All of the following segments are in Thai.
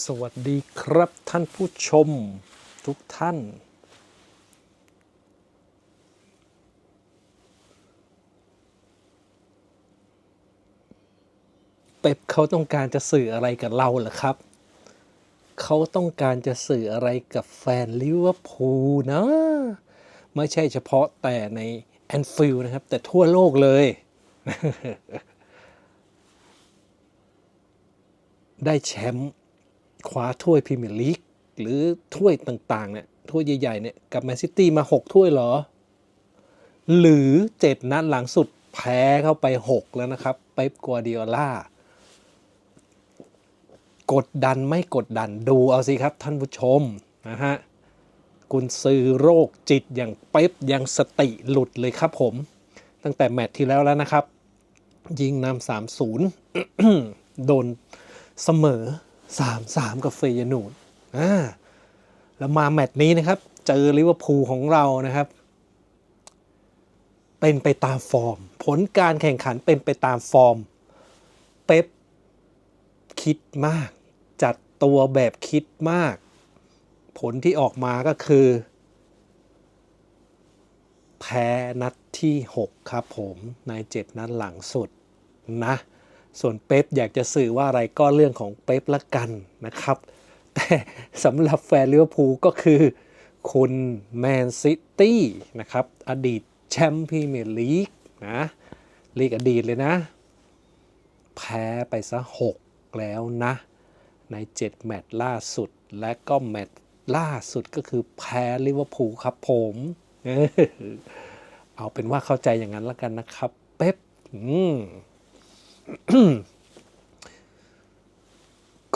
สวัสดีครับท่านผู้ชมทุกท่าน เป๊ปเขาต้องการจะสื่ออะไรกับเราเหรอครับ เขาต้องการจะสื่ออะไรกับแฟนลิเวอร์พูลนะ ไม่ใช่เฉพาะแต่ในแอนฟิลด์นะครับ แต่ทั่วโลกเลยได้แชมป์ คว้าถ้วยพรีเมียร์ลีกหรือถ้วยต่างๆเนี่ยถ้วยใหญ่ๆเนี่ยกับแมนซิตี้มา 6 ถ้วยเหรอ หรือ 7 นัดหลังสุดแพ้เข้าไป 6 แล้วนะครับเป๊ปกัวเดียล่ากดดันไม่กดดันดูเอาสิครับท่านผู้ชมนะฮะกุนซือโรคจิตอย่างเป๊ปยังสติหลุดเลยครับผม ตั้งแต่แมตช์ที่แล้วแล้วนะครับ ยิงนำสามศูนย์โดนเสมอ สามสามกับเฟยยนูนอ่าแล้วมาแมตช์นี้นะครับ เจอลิเวอร์พูลของเรานะครับ เป็นไปตามฟอร์ม ผลการแข่งขันเป็นไปตามฟอร์ม เป๊ปคิดมาก จัดตัวแบบคิดมาก ผลที่ออกมาก็คือ แพ้นัดที่ 6 ครับผมใน 7 นัดหลังสุดนะ ส่วนเป๊ปอยากจะสื่อว่าอะไรก็เรื่องของเป๊ปละกันนะครับ แต่สำหรับแฟนลิเวอร์พูลก็คือ คุณแมนซิตี้นะครับ อดีตแชมป์พรีเมียร์ลีกนะลีกอดีตเลยนะ แพ้ไปซะ 6 แล้วนะ ใน 7 แมตช์ล่าสุดและก็แมตช์ล่าสุดก็คือแพ้ลิเวอร์พูลครับผม เอาเป็นว่าเข้าใจอย่างนั้นแล้วกันนะครับ เป๊ปอืม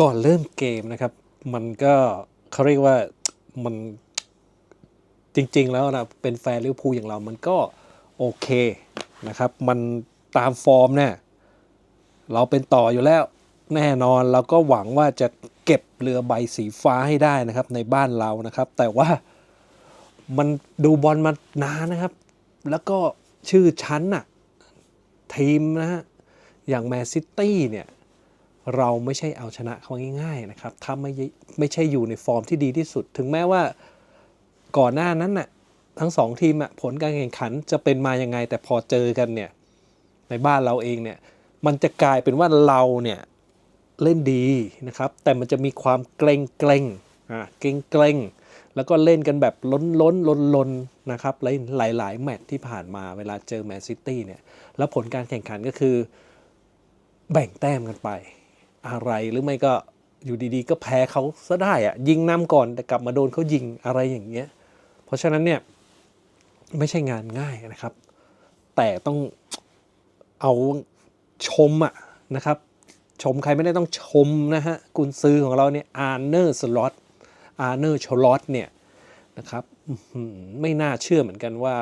ก่อนเริ่มเกมนะครับ มันก็เขาเรียกว่ามันจริง ๆ แล้วนะเป็นแฟนลิเวอร์พูลอย่างเรา มันก็โอเคนะครับ มันตามฟอร์มเนี่ยเราเป็นต่ออยู่แล้วแน่นอนเราก็หวังว่าจะเก็บเรือใบสีฟ้าให้ได้นะครับ ในบ้านเรานะครับ แต่ว่ามันดูบอลมานานนะครับ แล้วก็ชื่อชั้นน่ะ ทีมนะฮะ อย่างแมนซิตี้เนี่ยเราไม่ใช่เอาชนะเขาง่ายๆนะครับ ถ้าไม่ไม่ใช่อยู่ในฟอร์มที่ดีที่สุด ถึงแม้ว่าก่อนหน้านั้นน่ะทั้งสองทีมอะผลการแข่งขันจะเป็นมายังไง แต่พอเจอกันเนี่ยในบ้านเราเองเนี่ยมันจะกลายเป็นว่าเราเนี่ยเล่นดีนะครับ แต่มันจะมีความเกรงเกรงอ่าเกรงเกรงแล้วก็เล่นกันแบบล้นล้นล้นล้นนะครับหลายหลายแมตช์ที่ผ่านมาเวลาเจอแมนซิตี้เนี่ยแล้วผลการแข่งขันก็คือ แบ่งแต้มกันไป อะไรหรือไม่ก็อยู่ดีๆ ก็แพ้เขาซะได้อะยิงนำก่อนแต่กลับมาโดนเขายิงอะไรอย่างเงี้ย เพราะฉะนั้นเนี่ยไม่ใช่งานง่ายนะครับ แต่ต้องเอาชมอะนะครับ ชมใครไม่ได้ต้องชมนะฮะกุนซือของเราเนี่ยอาร์เนอร์สล็อตอาร์เนอร์ชลอตเนี่ยนะครับไม่น่าเชื่อเหมือนกันว่า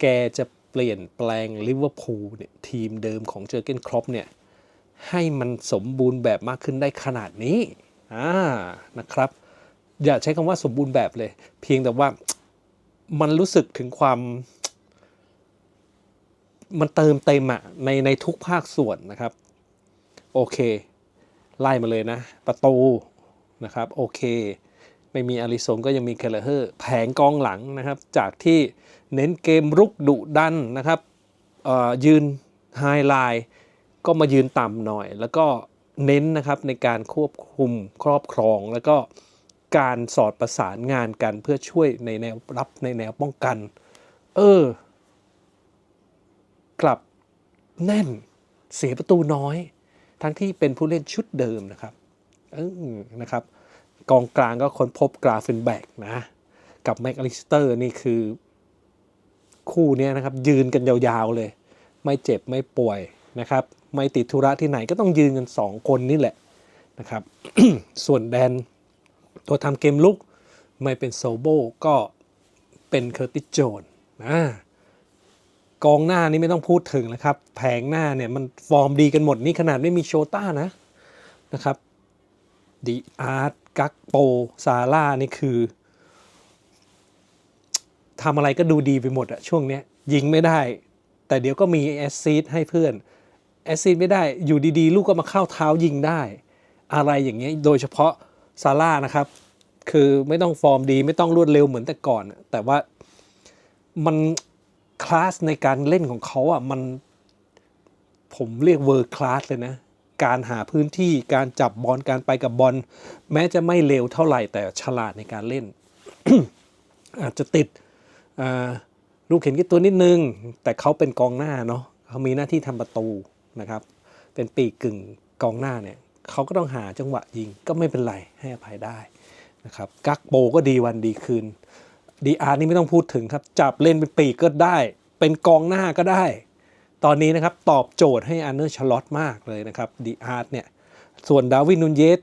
แกจะ เปลี่ยนแปลงลิเวอร์พูลเนี่ยทีมเดิมของเจอเกนครอปเนี่ยให้มันสมบูรณ์แบบมากขึ้นได้ขนาดนี้อ่านะครับ อย่าใช้คำว่าสมบูรณ์แบบเลย เพียงแต่ว่ามันรู้สึกถึงความ มันเติมเต็มอะในในทุกภาคส่วนนะครับ โอเค ไล่มาเลยนะ ประตูนะครับ โอเค ไม่มีอาริสงก็ยังมีเคลเลอร์แผงกองหลังนะครับ จากที่ เน้นเกมรุกดุดันนะครับยืนไฮไลน์ก็มายืนต่ำหน่อย แล้วก็เน้นนะครับในการควบคุมครอบครอง แล้วก็การสอดประสานงานกันเพื่อช่วยในแนวรับในแนวป้องกัน เออ กลับแน่นเสียประตูน้อย ทั้งที่เป็นผู้เล่นชุดเดิมนะครับเออนะครับ กองกลางก็ค้นพบกราฟินแบกนะ กับแม็กอลิสเตอร์นี่คือ คู่นี้นะครับยืนกันยาวๆเลย ไม่เจ็บไม่ป่วยนะครับ ไม่ติดธุระที่ไหนก็ต้องยืนกัน 2 คนนี่แหละนะครับ ส่วนแดนตัวทำเกมลุกไม่เป็นโซโบก็เป็นเคอร์ติสโจนนะกองหน้านี่ไม่ต้องพูดถึงแล้วครับ แผงหน้าเนี่ยมันฟอร์มดีกันหมดนี่ขนาดไม่มีโชต้านะนะครับดีอาร์ตกักโปซาร่านี่คือ ทำอะไรก็ดูดีไปหมดอะช่วงเนี้ยยิงไม่ได้ แต่เดี๋ยวก็มีแอสซีดให้เพื่อนแอสซีดไม่ได้อยู่ดีๆ ลูกก็มาเข้าเท้ายิงได้ อะไรอย่างเงี้ยโดยเฉพาะซาร่านะครับ คือไม่ต้องฟอร์มดีไม่ต้องรวดเร็วเหมือนแต่ก่อน แต่ว่ามันคลาสในการเล่นของเขาอะมันผมเรียกเวอร์คลาสเลยนะ การหาพื้นที่การจับบอลการไปกับบอลแม้จะไม่เร็วเท่าไหร่แต่ฉลาดในการเล่น อาจจะติด ลูกเข็นกี่ตัวนิดนึง แต่เขาเป็นกองหน้าเนาะเขามีหน้าที่ทำประตูนะครับ เป็นปีกกึ่งกองหน้าเนี่ยเขาก็ต้องหาจังหวะยิงก็ไม่เป็นไรให้อภัยได้นะครับกักโปก็ดีวันดีคืนดีอาร์นี่ไม่ต้องพูดถึงครับ จับเล่นเป็นปีกก็ได้ เป็นกองหน้าก็ได้ ตอนนี้นะครับตอบโจทย์ให้อันเนอร์ชลอตมากเลยนะครับดีอาร์เนี่ยส่วนดาวินนูนเยส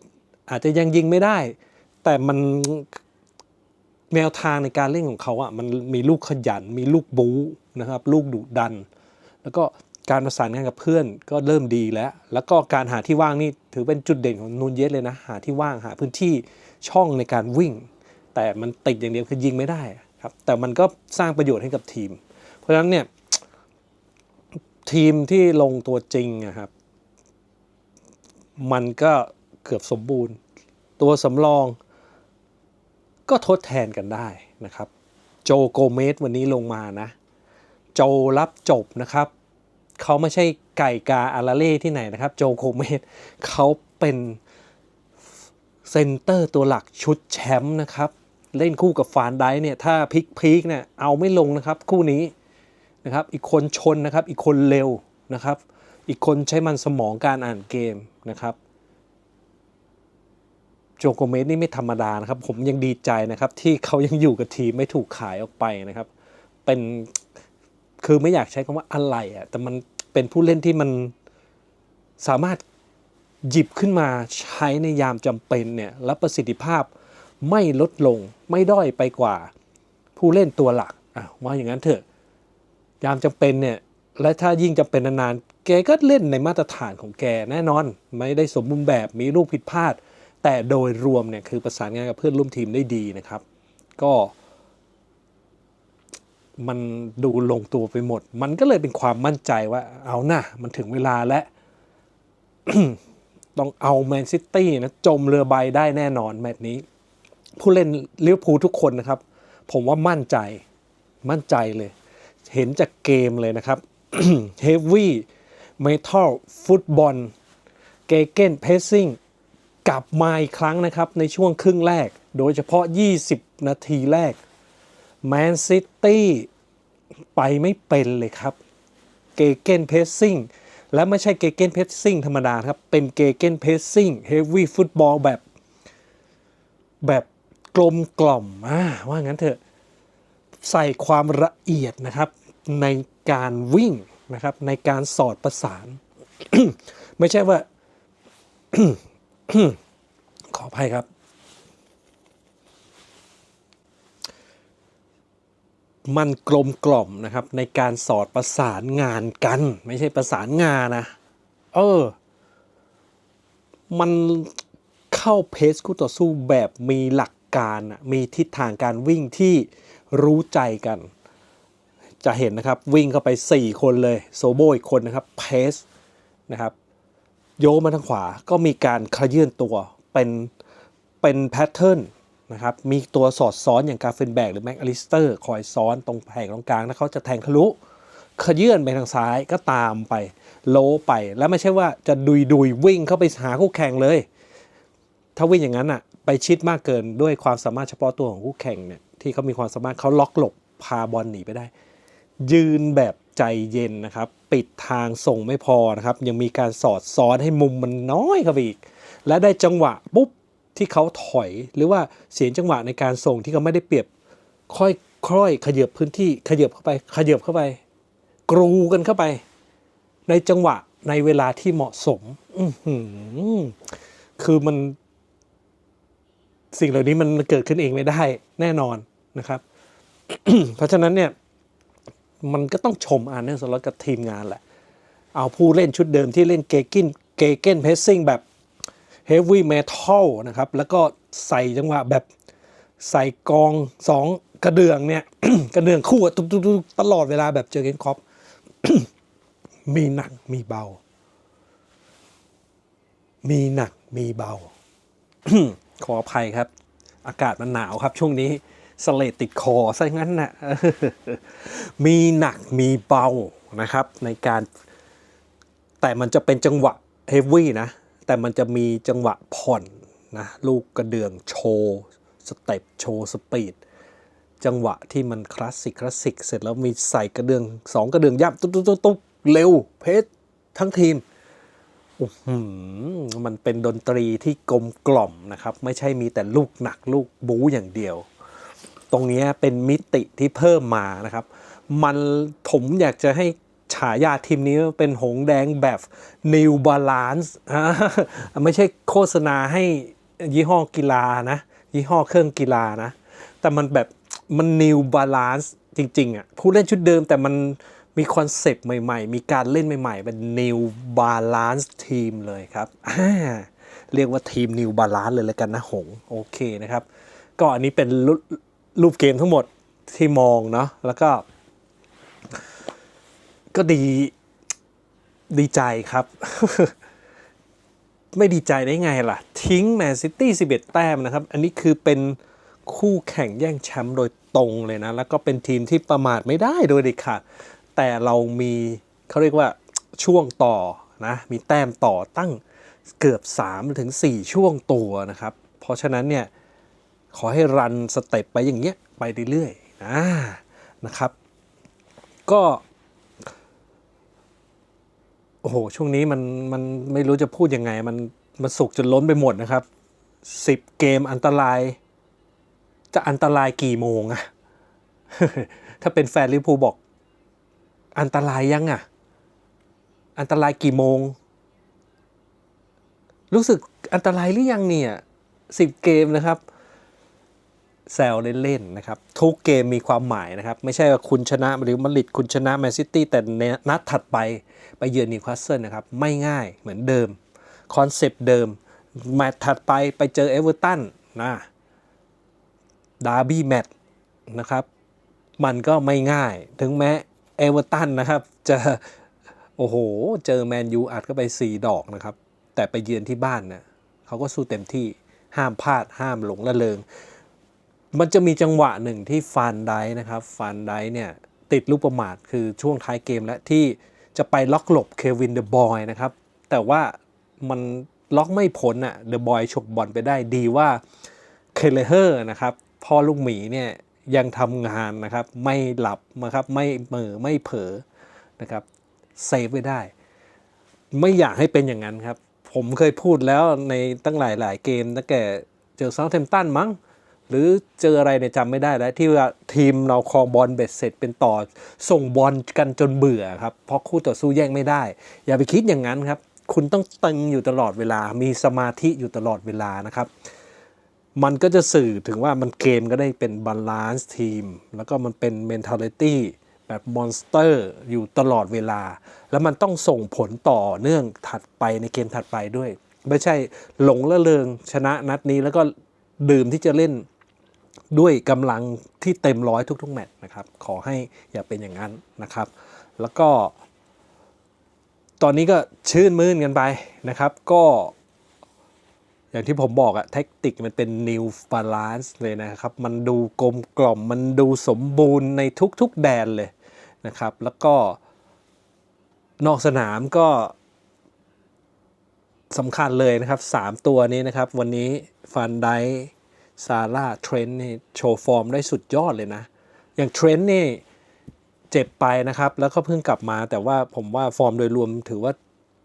อาจจะยังยิงไม่ได้ แต่มัน แนวทางในการเล่นของเขาอะมันมีลูกขยัน มีลูกบู๊นะครับลูกดุดัน แล้วก็การประสานงานกับเพื่อนก็เริ่มดีแล้ว แล้วก็การหาที่ว่างนี่ถือเป็นจุดเด่นของนูนเยสเลยนะ หาที่ว่างหาพื้นที่ช่องในการวิ่ง แต่มันติดอย่างเดียวคือยิงไม่ได้ครับแต่มันก็สร้างประโยชน์ให้กับทีม เพราะฉะนั้นเนี่ยทีมที่ลงตัวจริงอะครับ มันก็เกือบสมบูรณ์ ตัวสำรอง ก็ทดแทนกันได้นะครับ โจโกเมสวันนี้ลงมานะ โจรับจบนะครับ เขาไม่ใช่ไก่กาอาราเล่ที่ไหนนะครับ โจโกเมสเขาเป็นเซนเตอร์ตัวหลักชุดแชมป์นะครับ เล่นคู่กับฟานไดเนี่ย ถ้าพลิกพีกเนี่ยเอาไม่ลงนะครับคู่นี้นะครับ อีกคนชนนะครับ อีกคนเร็วนะครับ อีกคนใช้มันสมองการอ่านเกมนะครับ โจโกเมสนี่ไม่ธรรมดานะครับ ผมยังดีใจนะครับ ที่เขายังอยู่กับทีมไม่ถูกขายออกไปนะครับ เป็นคือไม่อยากใช้คำว่าอะไรอะ่ะแต่มันเป็นผู้เล่นที่มันสามารถหยิบขึ้นมาใช้ในยามจำเป็นเนี่ยและประสิทธิภาพไม่ลดลงไม่ด้อยไปกว่าผู้เล่นตัวหลักอะว่าอย่างนั้นเถอะ ยามจำเป็นเนี่ยและถ้ายิ่งจำเป็นนานๆแกก็เล่นในมาตรฐานของแกแน่นอน ไม่ได้สมบูรณ์แบบมีลูกผิดพลาด แต่โดยรวมเนี่ยคือประสานงานกับเพื่อนร่วมทีมได้ดีนะครับ ก็มันดูลงตัวไปหมด มันก็เลยเป็นความมั่นใจว่าเอานะมันถึงเวลาแล้วต้องเอาแมนซิตี้นะจมเรือใบได้แน่นอนแมตช์นี้ ผู้เล่นเลิเวอร์พูลทุกคนนะครับ ผมว่ามั่นใจมั่นใจเลย เห็นจากเกมเลยนะครับ Heavy Metal ฟุตบอลเกเกนเพสซิ่ง กลับมาอีกครั้งนะครับในช่วงครึ่งแรก โดยเฉพาะ 20 นาทีแรกแมนซิตี้ไปไม่เป็นเลยครับ เกเกนเพสซิ่งและไม่ใช่เกเกนเพสซิ่งธรรมดาครับ เป็นเกเกนเพสซิ่งเฮฟวี่ฟุตบอลแบบ แบบกลมกล่อมอ่าว่างั้นเถอะ ใส่ความละเอียดนะครับ ในการวิ่งนะครับ ในการสอดประสาน ไม่ใช่ว่า ขออภัยครับ มันกลมกล่อมนะครับ ในการสอดประสานงานกัน ไม่ใช่ประสานงานนะ เออ มันเข้าเพสคู่ต่อสู้แบบมีหลักการมีทิศทางการวิ่งที่รู้ใจกัน จะเห็นนะครับวิ่งเข้าไป 4 คนเลย โซโบอีกคนนะครับเพสนะครับ โยกมาทางขวาก็มีการขยื่นตัวเป็นเป็นแพทเทิร์นนะครับมีตัวสอดซ้อนอย่างกาเฟนแบกหรือแม็กอลิสเตอร์คอยซ้อนตรงแผงตรงกลางถ้าเขาจะแทงทะลุขยื่นไปทางซ้ายก็ตามไป โลไปแล้วไม่ใช่ว่าจะดุยดุยวิ่งเข้าไปหาคู่แข่งเลย ถ้าวิ่งอย่างนั้นอะไปชิดมากเกินด้วยความสามารถเฉพาะตัวของคู่แข่งเนี่ยที่เขามีความสามารถเขาล็อกหลบพาบอลหนีไปได้ ยืนแบบใจเย็นนะครับ ปิดทางส่งไม่พอนะครับ ยังมีการสอดซ้อนให้มุมมันน้อยเข้าไปอีก และได้จังหวะปุ๊บที่เขาถอยหรือว่าเสียจังหวะในการส่งที่เขาไม่ได้เปรียบค่อยค่อยขยับพื้นที่ขยับเข้าไป ขยับเข้าไป กรูกันเข้าไป ในจังหวะในเวลาที่เหมาะสมคือมัน สิ่งเหล่านี้มันเกิดขึ้นเองไม่ได้แน่นอนนะครับ เพราะฉะนั้นเนี่ย มันก็ต้องชมอาร์เนอร์สล็อตกับทีมงานแหละ เอาผู้เล่นชุดเดิมที่เล่นเกกินเกเกนเพสซิ่งแบบเฮฟวี่เมทัลนะครับ แล้วก็ใส่จังหวะแบบใส่กองสองกระเดื่องเนี่ย กระเดื่องคู่ตุกๆๆตลอดเวลาแบบเจอเกนคอปมีหนักมีเบา มีหนักมีเบา ขออภัยครับ อากาศมันหนาวครับช่วงนี้ สเลดติดคอซะงั้นนะมีหนักมีเบานะครับ ในการแต่มันจะเป็นจังหวะเฮฟวี่นะ แต่มันจะมีจังหวะผ่อนนะลูกกระเดื่องโชว์สเต็ปโชว์สปีดจังหวะที่มันคลาสสิกคลาสสิกเสร็จแล้วมีใส่กระเดื่องสองกระเดื่องยับตุ๊บตุ๊บตุ๊บเร็วเพชรทั้งทีมมันเป็นดนตรีที่กลมกล่อมนะครับ ไม่ใช่มีแต่ลูกหนักลูกบู๊อย่างเดียว ตรงนี้เป็นมิติที่เพิ่มมานะครับ มันผมอยากจะให้ฉายาทีมนี้เป็นหงแดงแบบ New Balance ไม่ใช่โฆษณาให้ยี่ห้อกีฬานะ ยี่ห้อเครื่องกีฬานะ แต่มันแบบมัน New Balance จริงๆอะผู้เล่นชุดเดิมแต่มันมีคอนเซปต์ใหม่ๆ มีการเล่นใหม่ๆ เป็น New Balance ทีมเลยครับ เรียกว่าทีม New Balance เลยแล้วกันนะหง โอเคนะครับ ก็อันนี้เป็นรู รูปเกมทั้งหมดที่มองเนาะแล้วก็ ก็ดีดีใจครับ ไม่ดีใจได้ไงล่ะ ทิ้งแมนซิตี้11 แต้มนะครับ อันนี้คือเป็นคู่แข่งแย่งแชมป์โดยตรงเลยนะ แล้วก็เป็นทีมที่ประมาทไม่ได้โดยเด็ดขาดแต่เรามีเขาเรียกว่าช่วงต่อนะ มีแต้มต่อตั้งเกือบ3ถึง4ช่วงตัวนะครับ เพราะฉะนั้นเนี่ย ขอให้รันสเต็ปไปอย่างเงี้ยไปเรื่อยๆนะนะครับ ก็โอ้โหช่วงนี้มันมันไม่รู้จะพูดยังไง มันมันสุกจนล้นไปหมดนะครับสิบเกมอันตราย จะอันตรายกี่โมงอะถ้าเป็นแฟนลิเวอร์พูลบอก อันตรายยังอะอันตรายกี่โมง รู้สึกอันตรายหรือยังเนี่ยสิบเกมนะครับ แซวเล่นๆนะครับ ทุกเกมมีความหมายนะครับ ไม่ใช่ว่าคุณชนะหรือมาริดคุณชนะแมนซิตี้แต่ในนัดถัดไปไปเยือนนิวคาสเซิลนะครับ ไม่ง่ายเหมือนเดิม คอนเซปต์เดิม แมตช์ถัดไปไปเจอเอเวอร์ตันนะดาร์บี้แมตช์นะครับ มันก็ไม่ง่าย ถึงแม้เอเวอร์ตันนะครับจะโอ้โห เจอแมนยูอัดเข้าไป 4 ดอกนะครับ แต่ไปเยือนที่บ้านนะเขาก็สู้เต็มที่ห้ามพลาดห้ามหลงละเริง มันจะมีจังหวะหนึ่งที่ฟานไดนะครับฟานไดเนี่ยติดลูกประมาทคือช่วงท้ายเกมและที่จะไปล็อกหลบเควินเดอะบอยนะครับ แต่ว่ามันล็อกไม่พ้นอะเดอะบอยฉกบอลไปได้ดีว่าเคเลเฮอร์นะครับพ่อลูกหมีเนี่ยยังทำงานนะครับ ไม่หลับนะครับไม่เม่อไม่เผลอนะครับเซฟไว้ได้ ไม่อยากให้เป็นอย่างนั้นครับ ผมเคยพูดแล้วในตั้งหลายหลายเกมตั้งแต่เจอเซาท์แฮมป์ตันมั้ง หรือเจออะไรเนี่ยจำไม่ได้แล้วที่ว่าทีมเราครองบอลเบ็ดเสร็จเป็นต่อ ส่งบอลกันจนเบื่อครับเพราะคู่ต่อสู้แย่งไม่ได้ อย่าไปคิดอย่างนั้นครับ คุณต้องตึงอยู่ตลอดเวลา มีสมาธิอยู่ตลอดเวลานะครับ มันก็จะสื่อถึงว่ามันเกมก็ได้เป็นบาลานซ์ทีม แล้วก็มันเป็น mentality แบบมอนสเตอร์อยู่ตลอดเวลา แล้วมันต้องส่งผลต่อเนื่องถัดไปในเกมถัดไปด้วย ไม่ใช่หลงละเริงชนะนัดนี้แล้วก็ดื่มที่จะเล่น ด้วยกำลังที่เต็มร้อยทุกๆแมตช์นะครับ ขอให้อย่าเป็นอย่างนั้นนะครับ แล้วก็ ตอนนี้ก็ชื่นมื่นกันไปนะครับ ก็ อย่างที่ผมบอกอะแท็กติกมันเป็น new balance เลยนะครับ มันดูกลมกล่อม มันดูสมบูรณ์ในทุกๆแดนเลยนะครับ แล้วก็นอกสนามก็สำคัญเลยนะครับ 3 ตัวนี้นะครับ วันนี้ฟันได ซาร่าเทรนต์นี่โชว์ฟอร์มได้สุดยอดเลยนะ อย่างเทรนต์นี่เจ็บไปนะครับ แล้วก็เพิ่งกลับมา แต่ว่าผมว่าฟอร์มโดยรวมถือว่า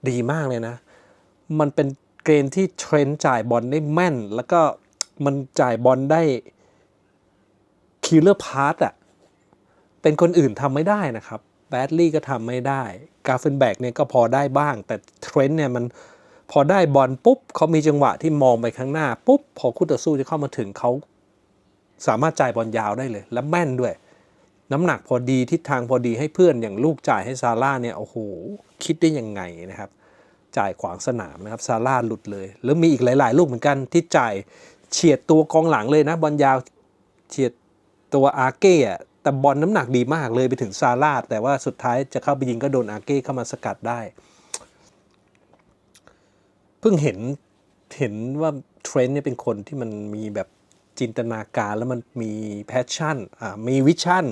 ดีมากเลยนะ มันเป็นเกมที่เทรนต์จ่ายบอลได้แม่น แล้วก็มันจ่ายบอลได้คิลเลอร์พาร์ตอะเป็นคนอื่นทำไม่ได้นะครับแบดลี่ก็ทำไม่ได้ กาเฟนแบกเนี่ยก็พอได้บ้าง แต่เทรนต์เนี่ยมัน พอได้บอลปุ๊บเขามีจังหวะที่มองไปข้างหน้าปุ๊บพอคู่ต่อสู้จะเข้ามาถึงเขาสามารถจ่ายบอลยาวได้เลย และแม่นด้วย น้ำหนักพอดีทิศทางพอดีให้เพื่อนอย่างลูกจ่ายให้ซาร่าเนี่ยโอ้โหคิดได้ยังไงนะครับ จ่ายขวางสนามนะครับซาร่าหลุดเลย แล้วมีอีกหลาย ๆ ลูกเหมือนกันที่จ่ายเฉียดตัวกองหลังเลยนะบอลยาวเฉียดตัวอาเก้แต่บอลน้ำหนักดีมากเลยไปถึงซาร่าแต่ว่าสุดท้ายจะเข้าไปยิงก็โดนอาเก้เข้ามาสกัดได้ พิ่งเห็นเห็นว่าเทรนด์เนี่ยเป็นคนที่มันมีแบบจินตนาการแล้วมันมีแพชชั่นอ่ามีวิชั่น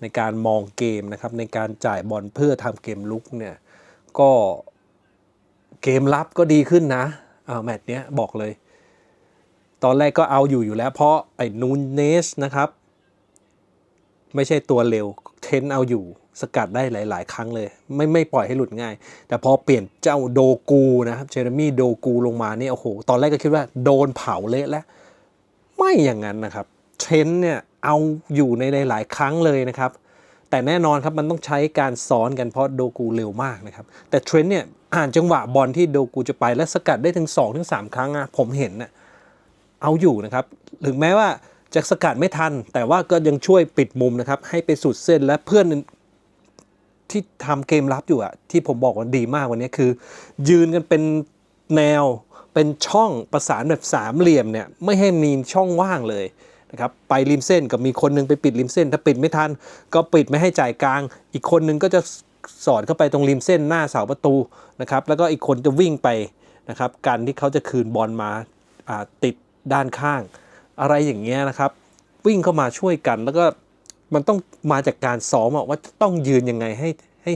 ในการมองเกมนะครับ ในการจ่ายบอลเพื่อทำเกมลุกเนี่ย ก็เกมรับก็ดีขึ้นนะอ่าแมตช์เนี้ยบอกเลย ตอนแรกก็เอาอยู่อยู่แล้ว เพราะไอ้นูนเนสนะครับ ไม่ใช่ตัวเร็วเทนเอาอยู่ สกัดได้หลาย ๆ ครั้งเลย ไม่ไม่ปล่อยให้หลุดง่าย แต่พอเปลี่ยนเจ้าโดกูนะครับเจอร์มี่โดกูลงมาเนี่ยโอ้โห ตอนแรกก็คิดว่าโดนเผาเละแล้ว ไม่อย่างนั้นนะครับเทรนต์เนี่ยเอาอยู่ในหลาย ๆ ครั้งเลยนะครับ แต่แน่นอนครับมันต้องใช้การซ้อนกันเพราะโดกูเร็วมากนะครับ แต่เทรนต์เนี่ยอ่านจังหวะบอลที่โดกูจะไปและสกัดได้ถึง 2-3ถึงครั้งอะผมเห็นน่ะเอาอยู่นะครับถึงแม้ว่าจะสกัดไม่ทัน แต่ว่าก็ยังช่วยปิดมุมนะครับให้ไปสุดเส้นและเพื่อน ที่ทำเกมรับอยู่อะที่ผมบอกว่าดีมากวันนี้คือ ยืนกันเป็นแนวเป็นช่องประสานแบบสามเหลี่ยมเนี่ยไม่ให้มีช่องว่างเลยนะครับไปริมเส้นกับมีคนหนึงไปปิดริมเส้น ถ้าปิดไม่ทันก็ปิดไม่ให้จ่ายกลาง อีกคนหนึงก็จะสอดเข้าไปตรงริมเส้นหน้าเสาประตูนะครับแล้วก็อีกคนจะวิ่งไปนะครับการที่เขาจะคืนบอลมาาติดด้านข้าง อะไรอย่างเงี้ยนะครับ วิ่งเข้ามาช่วยกันแล้วก็ มันต้องมาจากการซ้อมอะว่าต้องยืนยังไงให้ให้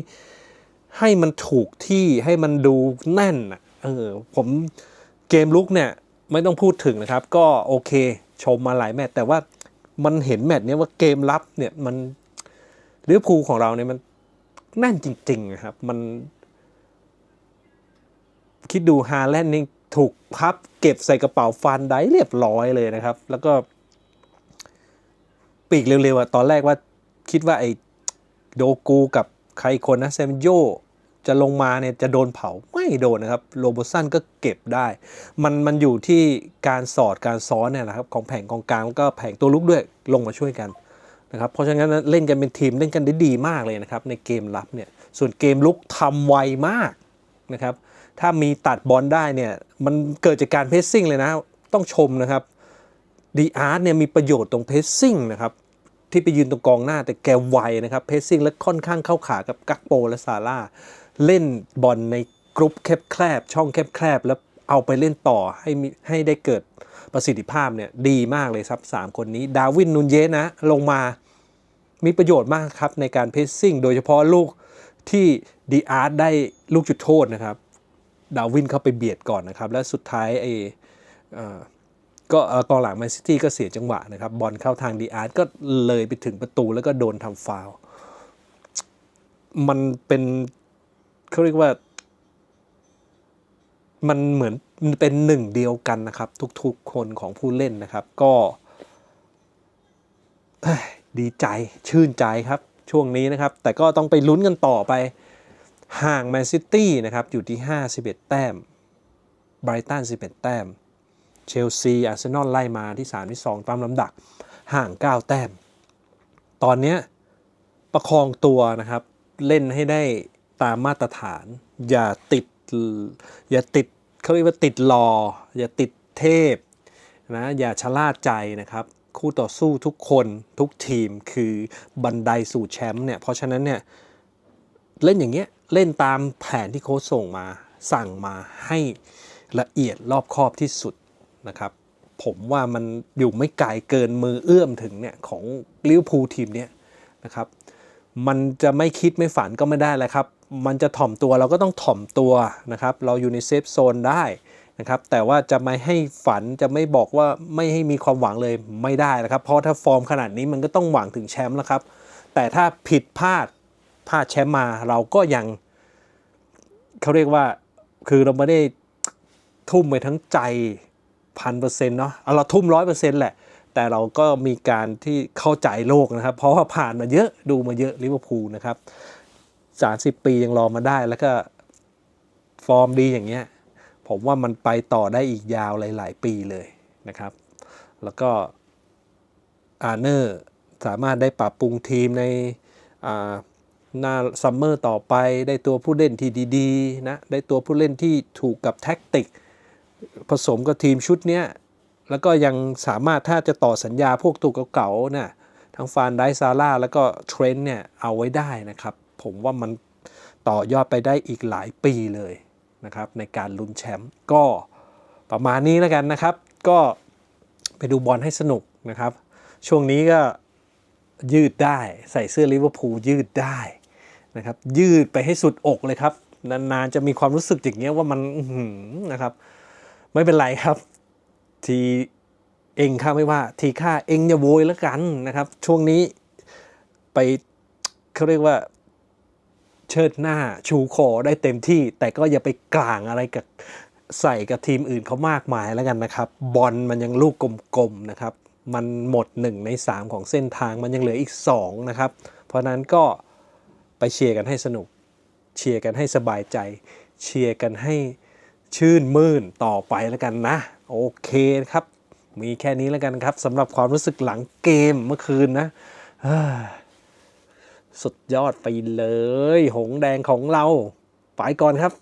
ให้มันถูกที่ให้มันดูแน่นอะเออผมเกมลุกเนี่ยไม่ต้องพูดถึงนะครับ ก็โอเคชมมาหลายแมตช์แต่ว่ามันเห็นแมตช์เนี้ยว่าเกมรับเนี่ยมันลิเวอร์พูลของเราเนี่ยมันแน่นจริงๆนะครับ มัน คิดดูฮาแลนด์นี่ถูกพับเก็บใส่กระเป๋าฟันได้เรียบร้อยเลยนะครับ แล้วก็ ปีกเร็วๆอะตอนแรกว่าคิดว่าไอ้โดกูกับใครคนนะเซมโยจะลงมาเนี่ยจะโดนเผาไม่โดนนะครับโรโบสันก็เก็บได้ มันมันอยู่ที่การสอดการซ้อนเนี่ยนะครับของแผงกองกลางแล้วก็แผงตัวลุกด้วยลงมาช่วยกันนะครับเพราะฉะนั้นเล่นกันเป็นทีมเล่นกันได้ดีมากเลยนะครับในเกมรับเนี่ยส่วนเกมลุกทำไวมากนะครับถ้ามีตัดบอลได้เนี่ยมันเกิดจากการเพสซิ่งเลยนะต้องชมนะครับดีอาร์ตเนี่ยมีประโยชน์ตรงเพสซิ่งนะครับ ที่ไปยืนตรงกองหน้าแต่แกไวนะครับเพสซิ่งและค่อนข้างเข้าขากับกักโปและซาร่าเล่นบอลในกรุ๊ปแคบแคบช่องแคบแคบแล้วเอาไปเล่นต่อให้ให้ได้เกิดประสิทธิภาพเนี่ยดีมากเลยครับสามคนนี้ดาวินนูนเยสนะ ลงมามีประโยชน์มากครับ ในการเพสซิ่งโดยเฉพาะลูกที่ดีอาร์ตได้ลูกจุดโทษนะครับ ดาวินเข้าไปเบียดก่อนนะครับ และสุดท้ายไอ้เอ ก็กองหลังแมนซิตี้ก็เสียจังหวะนะครับ บอลเข้าทางดีอาร์ตก็เลยไปถึงประตูแล้วก็โดนทำฟาวล์มันเป็นเขาเรียกว่า มันเหมือนเป็นหนึ่งเดียวกันนะครับ ทุกๆคนของผู้เล่นนะครับ ก็ดีใจชื่นใจครับช่วงนี้นะครับ แต่ก็ต้องไปลุ้นกันต่อไป ห่างแมนซิตี้นะครับ อยู่ที่ 51 แต้มไบรตัน11 แต้ม เชลซีอาร์เซนอลไล่มาที่ 3 ที่ 2 ตามลำดับห่าง 9 แต้ม ตอนนี้ประคองตัวนะครับ เล่นให้ได้ตามมาตรฐาน อย่าติด อย่าติดเขาเรียกว่าติดรอ อย่าติดเทพนะอย่าชะล่าใจนะครับ คู่ต่อสู้ทุกคนทุกทีมคือบันไดสู่แชมป์เนี่ย เพราะฉะนั้นเนี่ย เล่นอย่างเงี้ย เล่นตามแผนที่โค้ชส่งมา สั่งมาให้ละเอียดรอบคอบที่สุด นะครับ ผมว่ามันอยู่ไม่ไกลเกินมือเอื้อมถึงเนี่ยของลิเวอร์พูลทีมเนี้ยนะครับ มันจะไม่คิดไม่ฝันก็ไม่ได้แหละครับ มันจะถ่อมตัวเราก็ต้องถ่อมตัวนะครับ เราอยู่ในเซฟโซนได้นะครับ แต่ว่าจะไม่ให้ฝันจะไม่บอกว่าไม่ให้มีความหวังเลยไม่ได้นะครับ เพราะถ้าฟอร์มขนาดนี้มันก็ต้องหวังถึงแชมป์แล้วครับ แต่ถ้าผิดพลาดพลาดแชมป์มาเราก็ยังเขาเรียกว่าคือเราไม่ได้ทุ่มไปทั้งใจ พันเปอร์เซ็นต์เนาะเอาเราทุ่มร้อยเปอร์เซ็นต์แหละ แต่เราก็มีการที่เข้าใจโลกนะครับ เพราะว่าผ่านมาเยอะดูมาเยอะลิเวอร์พูลนะครับสามสิบปียังรอมาได้แล้วก็ฟอร์มดีอย่างเงี้ยผมว่ามันไปต่อได้อีกยาวหลาย ๆ ปีเลยนะครับ แล้วก็อาร์เนอร์สามารถได้ปรับปรุงทีมในอ่าหน้าซัมเมอร์ต่อไปได้ตัวผู้เล่นที่ดี ๆ นะ ได้ตัวผู้เล่นที่ถูกกับแท็กติก ผสมกับทีมชุดเนี้ยแล้วก็ยังสามารถถ้าจะต่อสัญญาพวกตัวเก่าๆน่ะทั้งฟานไดซาร่าแล้วก็เทรนต์เนี่ยเอาไว้ได้นะครับ ผมว่ามันต่อยอดไปได้อีกหลายปีเลยนะครับ ในการลุ้นแชมป์ก็ประมาณนี้แล้วกันนะครับ ก็ไปดูบอลให้สนุกนะครับ ช่วงนี้ก็ยืดได้ใส่เสื้อลิเวอร์พูลยืดได้นะครับ ยืดไปให้สุดอกเลยครับ นานๆจะมีความรู้สึกอย่างเงี้ยว่ามันนะครับ ไม่เป็นไรครับ ทีเองข้าไม่ว่า ทีข้าเองอย่าโวยแล้วกันนะครับ ช่วงนี้ไปเขาเรียกว่า เชิดหน้าชูคอได้เต็มที่ แต่ก็อย่าไปกลางอะไรกับใส่กับทีมอื่นเขามากมายแล้วกันนะครับ บอลมันยังลูกกลมๆนะครับ มันหมด 1 ใน 3 ของเส้นทางมันยังเหลืออีก 2 นะครับ เพราะนั้นก็ไปเชียร์กันให้สนุก เชียร์กันให้สบายใจ เชียร์กันให้ ชื่นมื่นต่อไปแล้วกันนะ โอเคครับ มีแค่นี้แล้วกันครับสำหรับความรู้สึกหลังเกมเมื่อคืนนะสุดยอดไปเลย หงแดงของเรา ไปก่อนครับ